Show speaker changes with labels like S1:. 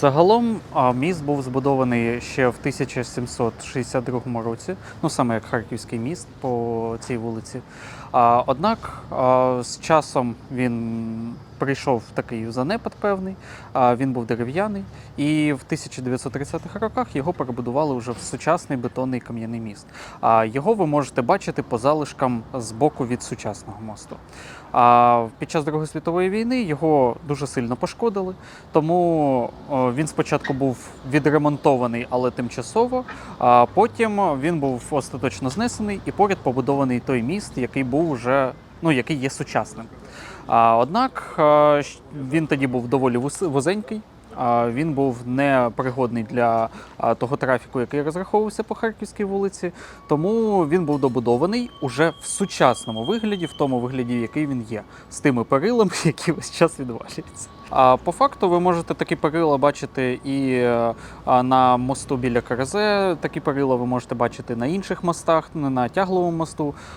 S1: Загалом міст був збудований ще в 1762 році, ну саме як Харківський міст по цій вулиці. Однак з часом він прийшов такий занепад певний, він був дерев'яний, і в 1930-х роках його перебудували вже в сучасний бетонний кам'яний міст. А його ви можете бачити по залишкам з боку від сучасного мосту. А під час Другої світової війни його дуже сильно пошкодили, тому він спочатку був відремонтований, але тимчасово. А потім він був остаточно знесений і поряд побудований той міст, який був вже ну який є сучасним. А однак е, він тоді був доволі вузенький. Він був непригодний для того трафіку, який розраховувався по Харківській вулиці. Тому він був добудований уже в сучасному вигляді, в тому вигляді, який він є, з тими перилами, які весь час відвалюються. А по факту ви можете такі перила бачити і на мосту біля КРЗ. Такі перила ви можете бачити на інших мостах, на тягловому мосту.